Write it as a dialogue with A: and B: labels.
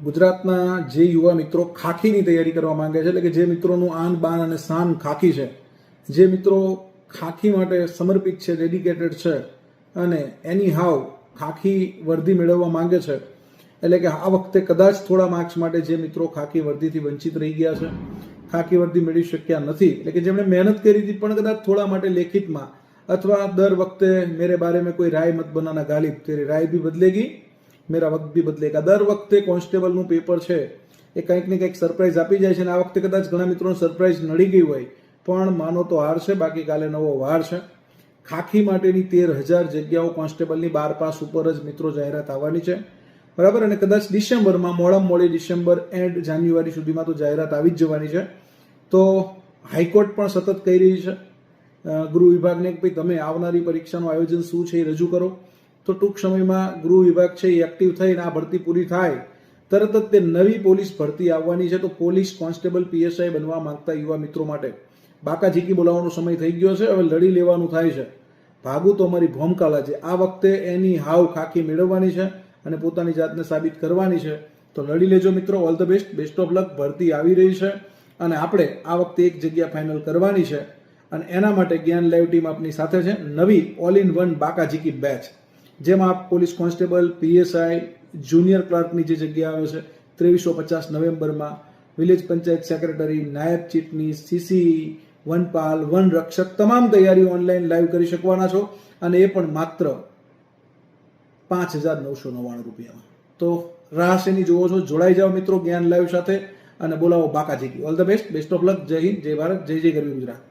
A: ગુજરાતના જે યુવા મિત્રો ખાખીની તૈયારી કરવા માંગે છે, એટલે કે જે મિત્રોનું આન, બાન અને શાન ખાખી છે, જે મિત્રો ખાખી માટે સમર્પિત છે ડેડિકેટેડ છે અને એની હાવ ખાખી વર્દી મેળવવા માંગે છે, એટલે કે આ વખતે કદાચ થોડા માર્ક્સ માટે જે મિત્રો ખાખી વર્દીથી વંચિત રહી ગયા છે, ખાખી વર્દી મેળવી શક્યા નથી, એટલે કે જેમણે મહેનત કરી હતી પણ કદાચ થોડા માટે લેખિતમાં અથવા દર વખતે મેરે બારે મેં કોઈ રાય મત બનાના ગાલિબ, તેરી રાય ભી બદલેગી મેરા વક્ત ભી બદલેગા દર વખતે કોન્સ્ટેબલનું પેપર છે, એ કંઈક ને કંઈક સરપ્રાઈઝ આપી જાય છે અને આ વખતે કદાચ ઘણા મિત્રોને સરપ્રાઈઝ નડી ગઈ હોય, પણ માનો તો હાર છે, બાકી કાલે નવો વાર છે. ખાખી માટેની તેર હજાર જગ્યાઓ કોન્સ્ટેબલની બાર પાસ ઉપર જ મિત્રો જાહેરાત આવવાની છે. બરાબર? અને કદાચ ડિસેમ્બરમાં, મોડામાં મોડી ડિસેમ્બર એન્ડ જાન્યુઆરી સુધીમાં તો જાહેરાત આવી જ જવાની છે. તો હાઈકોર્ટ પણ સતત કહી રહી છે. ગૃહ વિભાગને કે ભાઈ તમે આવનારી પરીક્ષાનું આયોજન શું છે એ રજૂ કરો. તો ટૂંક સમયમાં ગૃહ વિભાગ છે એ એક્ટિવ થઈને આ ભરતી પૂરી થાય. તરત જ તે નવી પોલીસ ભરતી આવવાની છે. તો પોલીસ કોન્સ્ટેબલ પીએસઆઈ બનવા માંગતા યુવા મિત્રો માટે બાકા ઝીકી બોલાવવાનો સમય થઈ ગયો છે. હવે લડી લેવાનું થાય છે. ભાગુ તો અમારી ભોમકાલા છે. આ વખતે એની હાવ ખાખી મેળવવાની છે અને પોતાની જાતને સાબિત કરવાની છે. તો લડી લેજો મિત્રો. All the best best of luck ભરતી આવી રહી છે. અને આપણે આ વખતે એક જગ્યા ફાઇનલ કરવાની છે. અને એના માટે જ્ઞાન લાઈવ ટીમ આપની સાથે છે. નવી ઓલ ઇન વન બાકા ઝીકી બેચ જેમાં પોલીસ કોન્સ્ટેબલ, પીએસઆઈ, જુનિયર ક્લાર્કની જે જગ્યા આવે છે, ત્રેવીસો પચાસ નવેમ્બરમાં વિલેજ પંચાયત સેક્રેટરી, નાયબ ચીફની સીસી વનપાલ, વન રક્ષક તમામ તૈયારીઓ ઓનલાઈન લાઈવ કરી શકવાના છો અને એ પણ માત્ર પાંચ હજાર નવસો નવ્વાણું રૂપિયામાં. તો રાહ શેની જોવો છો? જોડાઈ જાઓ મિત્રો, જ્ઞાન લાઈવ સાથે અને બોલાવો બાકાજીકી. All the best best of luck Jai Hind, Jai Bharat, જય જય ગરવી ગુજરાત.